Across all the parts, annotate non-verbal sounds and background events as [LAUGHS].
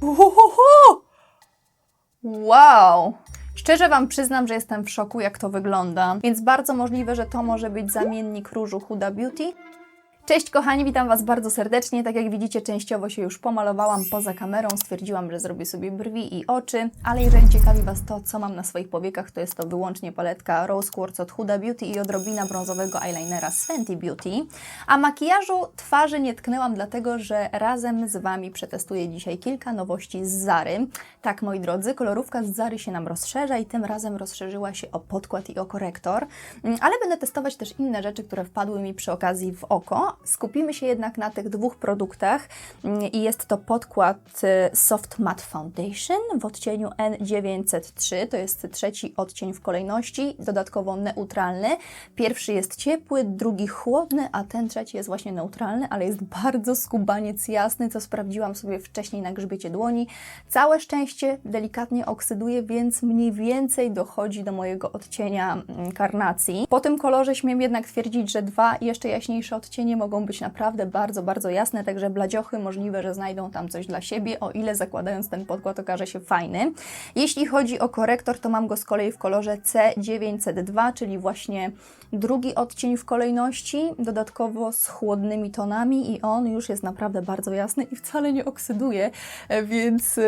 Uhuhu! Wow! Szczerze Wam przyznam, że jestem w szoku, jak to wygląda, więc bardzo możliwe, że to może być zamiennik różu Huda Beauty. Cześć kochani, witam Was bardzo serdecznie. Tak jak widzicie, częściowo się już pomalowałam poza kamerą. Stwierdziłam, że zrobię sobie brwi i oczy, ale jeżeli ciekawi Was to, co mam na swoich powiekach, to jest to wyłącznie paletka Rose Quartz od Huda Beauty i odrobina brązowego eyelinera z Fenty Beauty. A makijażu twarzy nie tknęłam, dlatego że razem z Wami przetestuję dzisiaj kilka nowości z Zary. Tak, moi drodzy, kolorówka z Zary się nam rozszerza i tym razem rozszerzyła się o podkład i o korektor, Mm, ale będę testować też inne rzeczy, które wpadły mi przy okazji w oko. Skupimy się jednak na tych dwóch produktach Mm, i jest to podkład y, Soft Matte Foundation w odcieniu N903, to jest trzeci odcień w kolejności, dodatkowo neutralny. Pierwszy jest ciepły, drugi chłodny, a ten trzeci jest właśnie neutralny, ale jest bardzo skubaniec jasny, co sprawdziłam sobie wcześniej na grzbiecie dłoni. Całe szczęście delikatnie oksyduje, więc mniej więcej dochodzi do mojego odcienia mm, karnacji. Po tym kolorze śmiem jednak twierdzić, że dwa jeszcze jaśniejsze odcienie mogą być naprawdę bardzo, bardzo jasne, także bladziochy możliwe, że znajdą tam coś dla siebie, o ile zakładając ten podkład okaże się fajny. Jeśli chodzi o korektor, to mam go z kolei w kolorze C902, czyli właśnie drugi odcień w kolejności, dodatkowo z chłodnymi tonami i on już jest naprawdę bardzo jasny i wcale nie oksyduje, e, więc...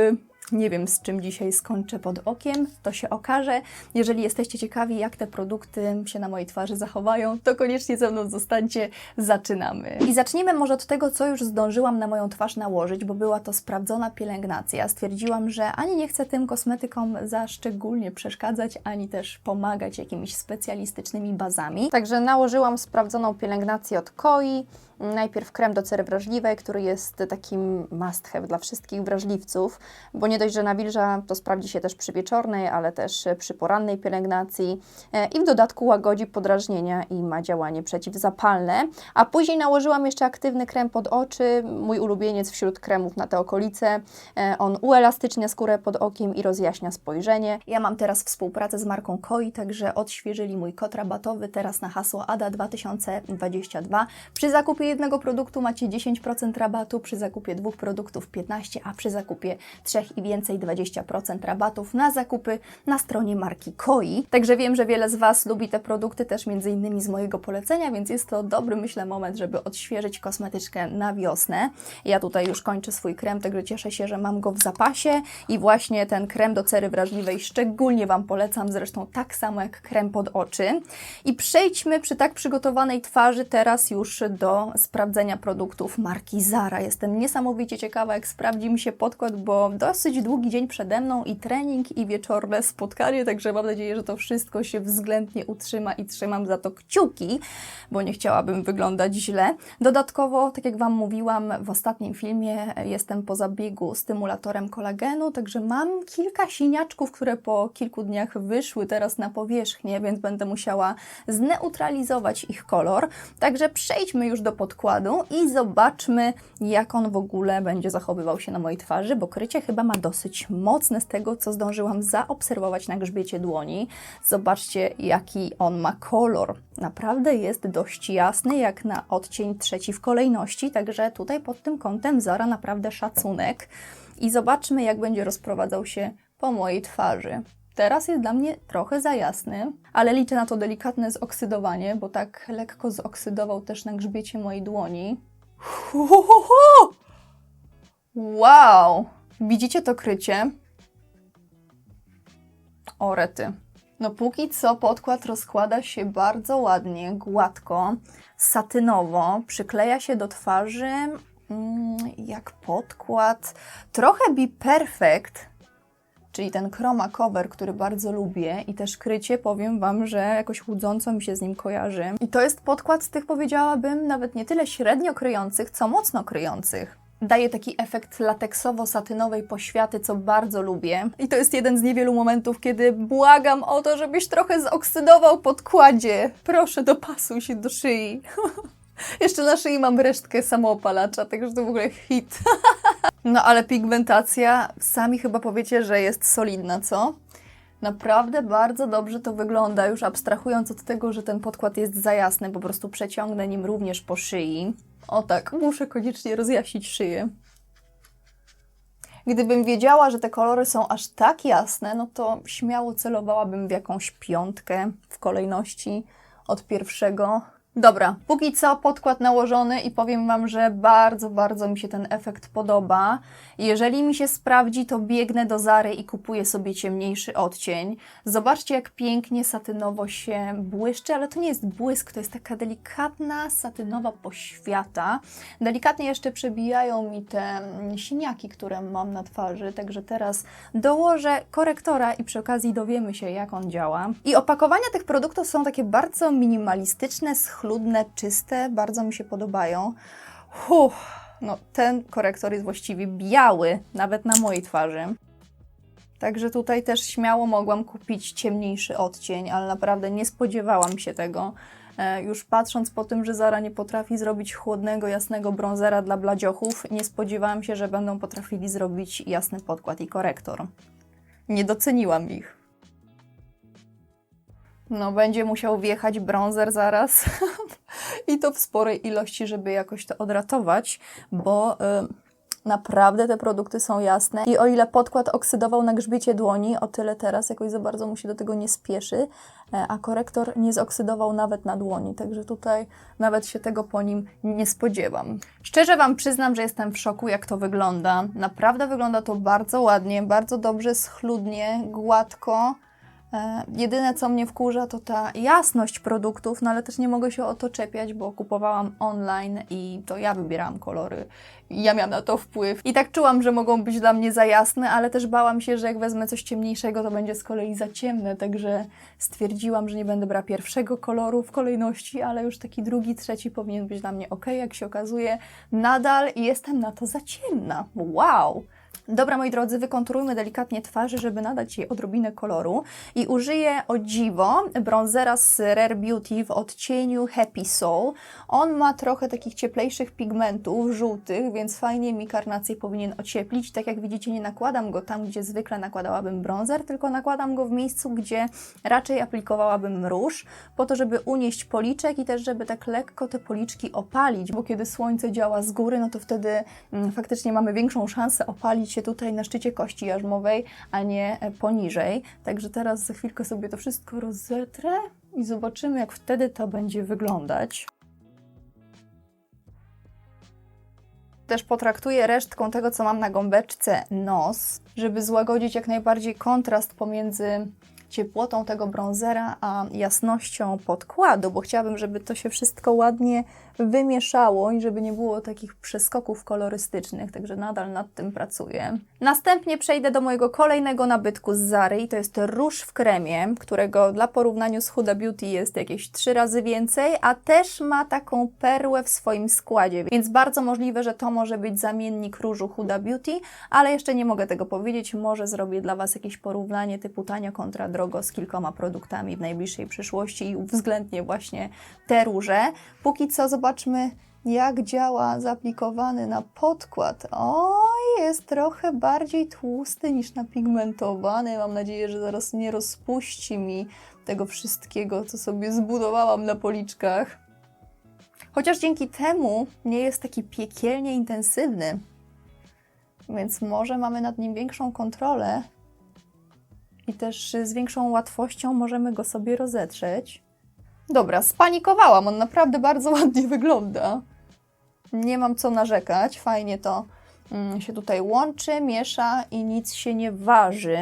nie wiem, z czym dzisiaj skończę pod okiem, to się okaże. Jeżeli jesteście ciekawi, jak te produkty się na mojej twarzy zachowają, to koniecznie ze mną zostańcie. Zaczynamy. I zacznijmy może od tego, co już zdążyłam na moją twarz nałożyć, bo była to sprawdzona pielęgnacja. Stwierdziłam, że ani nie chcę tym kosmetykom za szczególnie przeszkadzać, ani też pomagać jakimiś specjalistycznymi bazami. Także nałożyłam sprawdzoną pielęgnację od Koi. Najpierw krem do cery wrażliwej, który jest takim must have dla wszystkich wrażliwców, bo nie dość, że nawilża, to sprawdzi się też przy wieczornej, ale też przy porannej pielęgnacji E, i w dodatku łagodzi podrażnienia i ma działanie przeciwzapalne. A później nałożyłam jeszcze aktywny krem pod oczy, mój ulubieniec wśród kremów na te okolice. E, On uelastycznia skórę pod okiem i rozjaśnia spojrzenie. Ja mam teraz współpracę z marką Koi, także odświeżyli mój kod rabatowy teraz na hasło ADA 2022. Przy zakupie jednego produktu macie 10% rabatu, przy zakupie dwóch produktów 15%, a przy zakupie trzech i więcej 20% rabatów na zakupy na stronie marki Koi. Także wiem, że wiele z Was lubi te produkty też między innymi z mojego polecenia, więc jest to dobry, myślę, moment, żeby odświeżyć kosmetyczkę na wiosnę. Ja tutaj już kończę swój krem, także cieszę się, że mam go w zapasie i właśnie ten krem do cery wrażliwej szczególnie Wam polecam, zresztą tak samo jak krem pod oczy. I przejdźmy przy tak przygotowanej twarzy teraz już do sprawdzenia produktów marki Zara. Jestem niesamowicie ciekawa, jak sprawdzi mi się podkład, bo dosyć długi dzień przede mną i trening, i wieczorne spotkanie, także mam nadzieję, że to wszystko się względnie utrzyma i trzymam za to kciuki, bo nie chciałabym wyglądać źle. Dodatkowo, tak jak Wam mówiłam w ostatnim filmie, jestem po zabiegu stymulatorem kolagenu, także mam kilka siniaczków, które po kilku dniach wyszły teraz na powierzchnię, więc będę musiała zneutralizować ich kolor. Także przejdźmy już do podkładu i zobaczmy, jak on w ogóle będzie zachowywał się na mojej twarzy, bo krycie chyba ma dosyć mocne z tego, co zdążyłam zaobserwować na grzbiecie dłoni. Zobaczcie, jaki on ma kolor. Naprawdę jest dość jasny, jak na odcień trzeci w kolejności, także tutaj pod tym kątem Zara naprawdę szacunek. I zobaczmy, jak będzie rozprowadzał się po mojej twarzy. Teraz jest dla mnie trochę za jasny, ale liczę na to delikatne zoksydowanie, bo tak lekko zoksydował też na grzbiecie mojej dłoni. Uhuhuhu! Wow! Widzicie to krycie? Orety. No póki co podkład rozkłada się bardzo ładnie, gładko, satynowo, przykleja się do twarzy mm, jak podkład. Trochę Be Perfect, czyli ten chroma cover, który bardzo lubię i też krycie, powiem Wam, że jakoś łudząco mi się z nim kojarzy. I to jest podkład z tych, powiedziałabym, nawet nie tyle średnio kryjących, co mocno kryjących. Daje taki efekt lateksowo-satynowej poświaty, co bardzo lubię. I to jest jeden z niewielu momentów, kiedy błagam o to, żebyś trochę zoksydował podkładzie. Proszę, dopasuj się do szyi. [LAUGHS] Jeszcze na szyi mam resztkę samoopalacza, także to w ogóle hit. [LAUGHS] No ale pigmentacja, sami chyba powiecie, że jest solidna, co? Naprawdę bardzo dobrze to wygląda, już abstrahując od tego, że ten podkład jest za jasny, po prostu przeciągnę nim również po szyi. O tak, muszę koniecznie rozjaśnić szyję. Gdybym wiedziała, że te kolory są aż tak jasne, no to śmiało celowałabym w jakąś piątkę w kolejności od pierwszego. Dobra, póki co podkład nałożony i powiem Wam, że bardzo, bardzo mi się ten efekt podoba. Jeżeli mi się sprawdzi, to biegnę do Zary i kupuję sobie ciemniejszy odcień. Zobaczcie, jak pięknie satynowo się błyszczy, ale to nie jest błysk, to jest taka delikatna satynowa poświata. Delikatnie jeszcze przebijają mi te mm, siniaki, które mam na twarzy, także teraz dołożę korektora i przy okazji dowiemy się, jak on działa. I opakowania tych produktów są takie bardzo minimalistyczne, schludne, czyste, bardzo mi się podobają. Uff, no ten korektor jest właściwie biały, nawet na mojej twarzy. Także tutaj też śmiało mogłam kupić ciemniejszy odcień, ale naprawdę nie spodziewałam się tego. E, Już patrząc po tym, że Zara nie potrafi zrobić chłodnego, jasnego brązera dla bladziochów, nie spodziewałam się, że będą potrafili zrobić jasny podkład i korektor. Nie doceniłam ich. No, będzie musiał wjechać brązer zaraz. [LAUGHS] I to w sporej ilości, żeby jakoś to odratować, bo y, naprawdę te produkty są jasne. I o ile podkład oksydował na grzbiecie dłoni, o tyle teraz jakoś za bardzo mu się do tego nie spieszy, e, a korektor nie zoksydował nawet na dłoni. Także tutaj nawet się tego po nim nie spodziewam. Szczerze Wam przyznam, że jestem w szoku, jak to wygląda. Naprawdę wygląda to bardzo ładnie, bardzo dobrze, schludnie, gładko. E, Jedyne, co mnie wkurza, to ta jasność produktów, no ale też nie mogę się o to czepiać, bo kupowałam online i to ja wybierałam kolory. Ja miałam na to wpływ. I tak czułam, że mogą być dla mnie za jasne, ale też bałam się, że jak wezmę coś ciemniejszego, to będzie z kolei za ciemne, także stwierdziłam, że nie będę brała pierwszego koloru w kolejności, ale już taki drugi, trzeci powinien być dla mnie ok. Jak się okazuje, nadal jestem na to za ciemna. Wow! Dobra, moi drodzy, wykonturujmy delikatnie twarzy, żeby nadać jej odrobinę koloru i użyję o dziwo bronzera z Rare Beauty w odcieniu Happy Soul. On ma trochę takich cieplejszych pigmentów, żółtych, więc fajnie mi karnację powinien ocieplić. Tak jak widzicie, nie nakładam go tam, gdzie zwykle nakładałabym bronzer, tylko nakładam go w miejscu, gdzie raczej aplikowałabym róż, po to, żeby unieść policzek i też, żeby tak lekko te policzki opalić, bo kiedy słońce działa z góry, no to wtedy mm, faktycznie mamy większą szansę opalić się tutaj na szczycie kości jarzmowej, a nie e, poniżej. Także teraz za chwilkę sobie to wszystko rozetrę i zobaczymy, jak wtedy to będzie wyglądać. Też potraktuję resztką tego, co mam na gąbeczce nos, żeby złagodzić jak najbardziej kontrast pomiędzy ciepłotą tego brązera, a jasnością podkładu, bo chciałabym, żeby to się wszystko ładnie wymieszało i żeby nie było takich przeskoków kolorystycznych, także nadal nad tym pracuję. Następnie przejdę do mojego kolejnego nabytku z Zary i to jest róż w kremie, którego dla porównania z Huda Beauty jest jakieś trzy razy więcej, a też ma taką perłę w swoim składzie, więc bardzo możliwe, że to może być zamiennik różu Huda Beauty, ale jeszcze nie mogę tego powiedzieć, może zrobię dla Was jakieś porównanie typu tanio kontra drogo z kilkoma produktami w najbliższej przyszłości i uwzględnię właśnie te róże. Póki co zobaczmy, jak działa zaaplikowany na podkład. Oj, jest trochę bardziej tłusty niż napigmentowany. Mam nadzieję, że zaraz nie rozpuści mi tego wszystkiego, co sobie zbudowałam na policzkach. Chociaż dzięki temu nie jest taki piekielnie intensywny, więc może mamy nad nim większą kontrolę i też z większą łatwością możemy go sobie rozetrzeć. Dobra, spanikowałam, on naprawdę bardzo [LAUGHS] ładnie wygląda. Nie mam co narzekać, fajnie to mm, się tutaj łączy, miesza i nic się nie waży.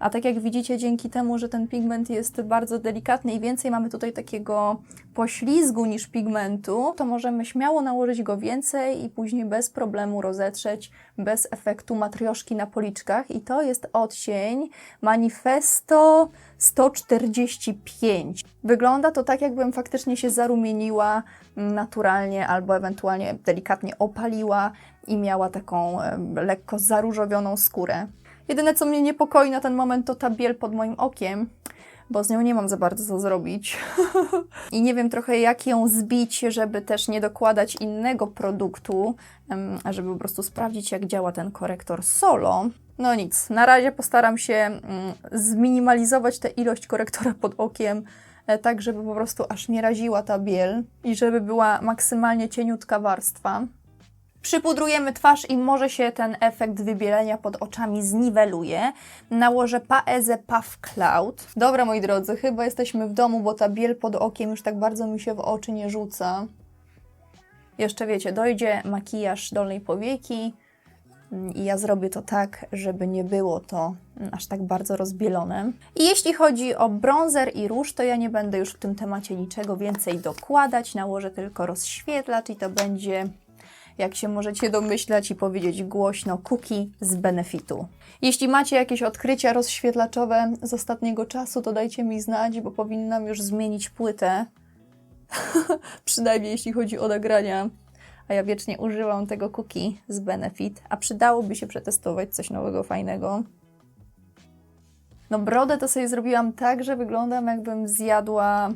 A tak jak widzicie, dzięki temu, że ten pigment jest bardzo delikatny i więcej mamy tutaj takiego poślizgu niż pigmentu, to możemy śmiało nałożyć go więcej i później bez problemu rozetrzeć, bez efektu matrioszki na policzkach. I to jest odcień Manifesto 145. Wygląda to tak, jakbym faktycznie się zarumieniła naturalnie albo ewentualnie delikatnie opaliła i miała taką lekko zaróżowioną skórę. Jedyne, co mnie niepokoi na ten moment, to ta biel pod moim okiem, bo z nią nie mam za bardzo co zrobić. [LAUGHS] I nie wiem trochę, jak ją zbić, żeby też nie dokładać innego produktu, żeby po prostu sprawdzić, jak działa ten korektor solo. No nic, na razie postaram się mm, zminimalizować tę ilość korektora pod okiem, e, tak żeby po prostu aż nie raziła ta biel i żeby była maksymalnie cieniutka warstwa. Przypudrujemy twarz i może się ten efekt wybielenia pod oczami zniweluje. Nałożę Paezę Puff Cloud. Dobra, moi drodzy, chyba jesteśmy w domu, bo ta biel pod okiem już tak bardzo mi się w oczy nie rzuca. Jeszcze wiecie, dojdzie makijaż dolnej powieki i ja zrobię to tak, żeby nie było to aż tak bardzo rozbielone. I jeśli chodzi o bronzer i róż, to ja nie będę już w tym temacie niczego więcej dokładać. Nałożę tylko rozświetlacz i to będzie jak się możecie domyślać i powiedzieć głośno, cookie z benefitu. Jeśli macie jakieś odkrycia rozświetlaczowe z ostatniego czasu, to dajcie mi znać, bo powinnam już zmienić płytę. [LAUGHS] Przynajmniej jeśli chodzi o nagrania. A ja wiecznie używam tego cookie z benefit, a przydałoby się przetestować coś nowego, fajnego. No brodę to sobie zrobiłam tak, że wyglądam jakbym zjadła,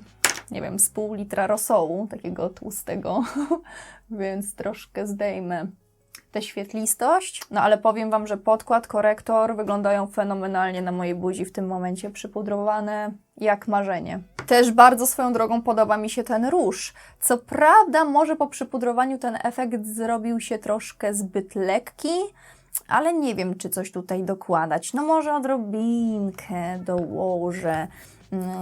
nie wiem, z pół litra rosołu, takiego tłustego, [LAUGHS] więc troszkę zdejmę tę świetlistość. No ale powiem Wam, że podkład, korektor wyglądają fenomenalnie na mojej buzi w tym momencie, przypudrowane jak marzenie. Też bardzo swoją drogą podoba mi się ten róż. Co prawda, może po przypudrowaniu ten efekt zrobił się troszkę zbyt lekki, ale nie wiem, czy coś tutaj dokładać. No może odrobinkę dołożę.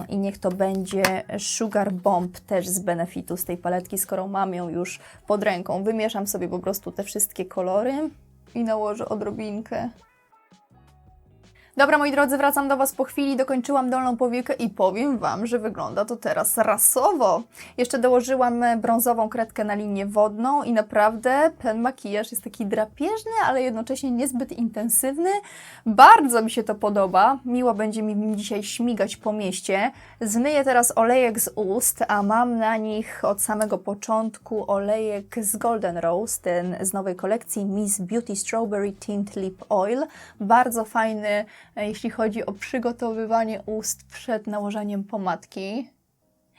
I niech to będzie Sugar Bomb też z benefitu z tej paletki, skoro mam ją już pod ręką. Wymieszam sobie po prostu te wszystkie kolory i nałożę odrobinkę. Dobra, moi drodzy, wracam do Was po chwili. Dokończyłam dolną powiekę i powiem Wam, że wygląda to teraz rasowo. Jeszcze dołożyłam brązową kredkę na linię wodną i naprawdę ten makijaż jest taki drapieżny, ale jednocześnie niezbyt intensywny. Bardzo mi się to podoba. Miło będzie mi dzisiaj śmigać po mieście. Zmyję teraz olejek z ust, a mam na nich od samego początku olejek z Golden Rose, ten z nowej kolekcji Miss Beauty Strawberry Tint Lip Oil. Bardzo fajny E, jeśli chodzi o przygotowywanie ust przed nałożeniem pomadki.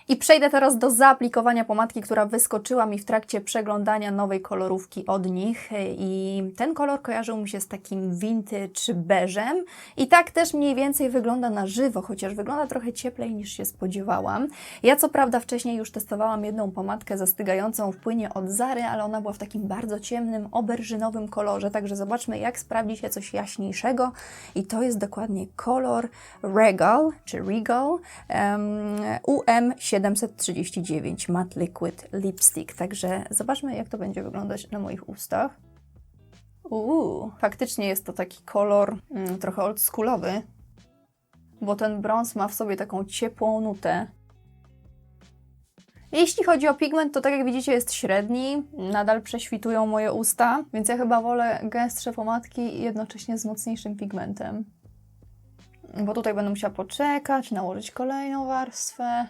I przejdę teraz do zaaplikowania pomadki, która wyskoczyła mi w trakcie przeglądania nowej kolorówki od nich. I ten kolor kojarzył mi się z takim vintage beżem. I tak też mniej więcej wygląda na żywo, chociaż wygląda trochę cieplej niż się spodziewałam. Ja co prawda wcześniej już testowałam jedną pomadkę zastygającą w płynie od Zary, ale ona była w takim bardzo ciemnym, oberżynowym kolorze. Także zobaczmy, jak sprawdzi się coś jaśniejszego. I to jest dokładnie kolor Regal, czy Regal um, UM 739 Matte Liquid Lipstick. Także zobaczmy, jak to będzie wyglądać na moich ustach. Uuu, faktycznie jest to taki kolor mm, trochę oldschoolowy, bo ten brąz ma w sobie taką ciepłą nutę. Jeśli chodzi o pigment, to tak jak widzicie jest średni, nadal prześwitują moje usta, więc ja chyba wolę gęstsze pomadki jednocześnie z mocniejszym pigmentem. Bo tutaj będę musiała poczekać, nałożyć kolejną warstwę.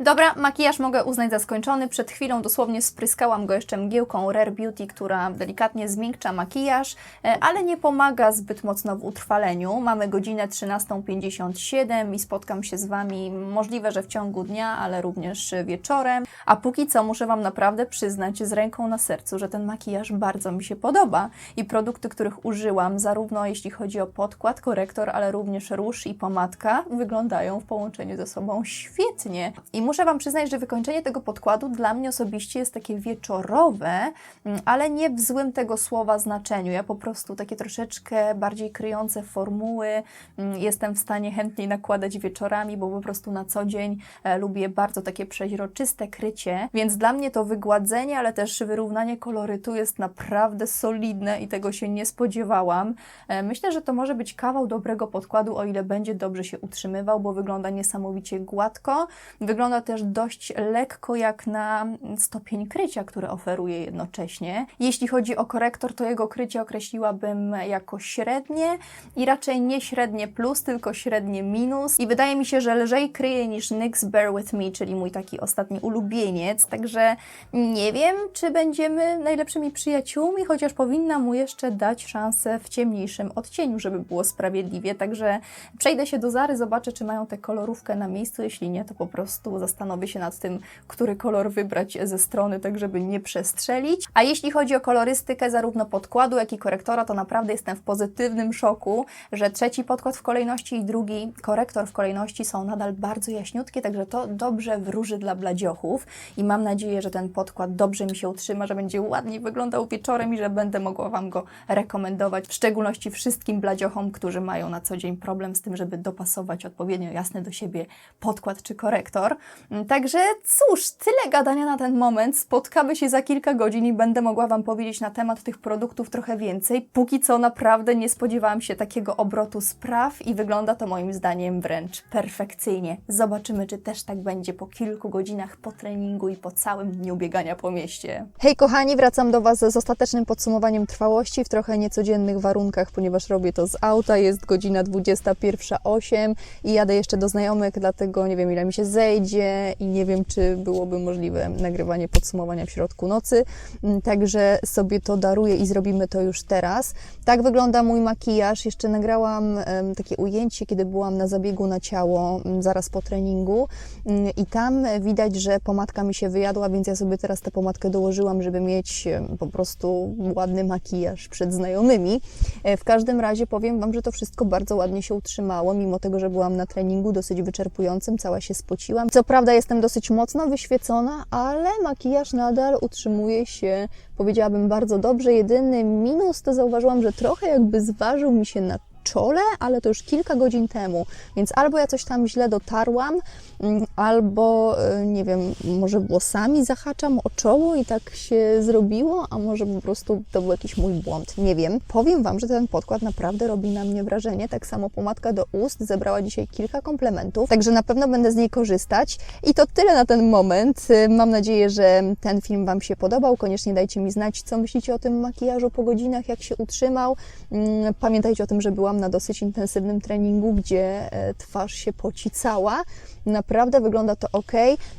Dobra, makijaż mogę uznać za skończony. Przed chwilą dosłownie spryskałam go jeszcze mgiełką Rare Beauty, która delikatnie zmiękcza makijaż, e, ale nie pomaga zbyt mocno w utrwaleniu. Mamy godzinę 13.57 i spotkam się z Wami możliwe, że w ciągu dnia, ale również wieczorem. A póki co muszę Wam naprawdę przyznać z ręką na sercu, że ten makijaż bardzo mi się podoba i produkty, których użyłam, zarówno jeśli chodzi o podkład, korektor, ale również róż i pomadka, wyglądają w połączeniu ze sobą świetnie. I muszę Wam przyznać, że wykończenie tego podkładu dla mnie osobiście jest takie wieczorowe, mm, ale nie w złym tego słowa znaczeniu. Ja po prostu takie troszeczkę bardziej kryjące formuły mm, jestem w stanie chętniej nakładać wieczorami, bo po prostu na co dzień e, lubię bardzo takie przeźroczyste krycie, więc dla mnie to wygładzenie, ale też wyrównanie kolorytu jest naprawdę solidne i tego się nie spodziewałam. E, myślę, że to może być kawał dobrego podkładu, o ile będzie dobrze się utrzymywał, bo wygląda niesamowicie gładko. Wygląda wygląda też dość lekko jak na stopień krycia, który oferuje jednocześnie. Jeśli chodzi o korektor, to jego krycie określiłabym jako średnie i raczej nie średnie plus, tylko średnie minus. I wydaje mi się, że lżej kryje niż NYX Bear With Me, czyli mój taki ostatni ulubieniec. Także nie wiem, czy będziemy najlepszymi przyjaciółmi, chociaż powinna mu jeszcze dać szansę w ciemniejszym odcieniu, żeby było sprawiedliwie. Także przejdę się do Zary, zobaczę, czy mają tę kolorówkę na miejscu. Jeśli nie, to po prostu zastanowię się nad tym, który kolor wybrać ze strony, tak żeby nie przestrzelić. A jeśli chodzi o kolorystykę zarówno podkładu, jak i korektora, to naprawdę jestem w pozytywnym szoku, że trzeci podkład w kolejności i drugi korektor w kolejności są nadal bardzo jaśniutkie, także to dobrze wróży dla bladziochów i mam nadzieję, że ten podkład dobrze mi się utrzyma, że będzie ładnie wyglądał wieczorem i że będę mogła Wam go rekomendować, w szczególności wszystkim bladziochom, którzy mają na co dzień problem z tym, żeby dopasować odpowiednio jasny do siebie podkład czy korektor. Mm, Także cóż, tyle gadania na ten moment. Spotkamy się za kilka godzin i będę mogła Wam powiedzieć na temat tych produktów trochę więcej. Póki co naprawdę nie spodziewałam się takiego obrotu spraw i wygląda to moim zdaniem wręcz perfekcyjnie. Zobaczymy, czy też tak będzie po kilku godzinach po treningu i po całym dniu biegania po mieście. Hej kochani, wracam do Was z ostatecznym podsumowaniem trwałości w trochę niecodziennych warunkach, ponieważ robię to z auta. Jest godzina 21.08 i jadę jeszcze do znajomych, dlatego nie wiem ile mi się zejdzie i nie wiem, czy byłoby możliwe nagrywanie podsumowania w środku nocy. Mm, Także sobie to daruję i zrobimy to już teraz. Tak wygląda mój makijaż. Jeszcze nagrałam takie ujęcie, kiedy byłam na zabiegu na ciało mm, zaraz po treningu Mm, i tam widać, że pomadka mi się wyjadła, więc ja sobie teraz tę pomadkę dołożyłam, żeby mieć po prostu ładny makijaż przed znajomymi. E, W każdym razie powiem Wam, że to wszystko bardzo ładnie się utrzymało, mimo tego, że byłam na treningu dosyć wyczerpującym, cała się spociłam. Co prawda jestem dosyć mocno wyświecona, ale makijaż nadal utrzymuje się, powiedziałabym, bardzo dobrze. Jedyny minus to zauważyłam, że trochę jakby zważył mi się na czole, ale to już kilka godzin temu, więc albo ja coś tam źle dotarłam, mm, albo e, nie wiem, może włosami zahaczam o czoło i tak się zrobiło, a może po prostu to był jakiś mój błąd, nie wiem. Powiem Wam, że ten podkład naprawdę robi na mnie wrażenie, tak samo pomadka do ust zebrała dzisiaj kilka komplementów, także na pewno będę z niej korzystać i to tyle na ten moment. Y, Mam nadzieję, że ten film Wam się podobał, koniecznie dajcie mi znać, co myślicie o tym makijażu po godzinach, jak się utrzymał. Mm, Pamiętajcie o tym, że byłam na dosyć intensywnym treningu, gdzie e, twarz się poci cała. Naprawdę wygląda to ok.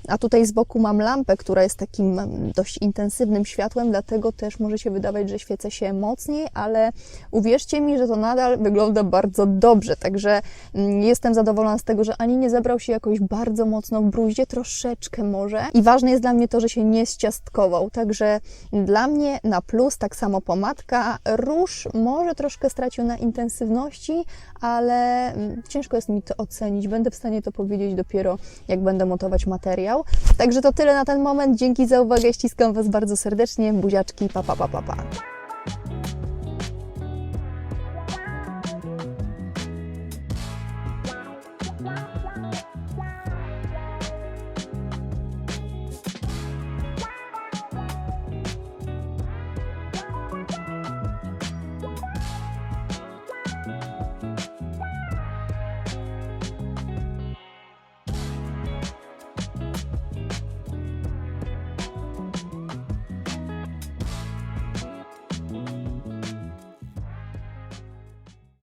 A tutaj z boku mam lampę, która jest takim dość intensywnym światłem, dlatego też może się wydawać, że świecę się mocniej, ale uwierzcie mi, że to nadal wygląda bardzo dobrze. Także mm, jestem zadowolona z tego, że ani nie zebrał się jakoś bardzo mocno w bruździe, troszeczkę może. I ważne jest dla mnie to, że się nie zciastkował. Także dla mnie na plus, tak samo pomadka. Róż może troszkę stracił na intensywności, ale mm, ciężko jest mi to ocenić. Będę w stanie to powiedzieć dopiero, jak będę montować materiał. Także to tyle na ten moment. Dzięki za uwagę. Ściskam Was bardzo serdecznie. Buziaczki. Pa, pa, pa, pa, pa.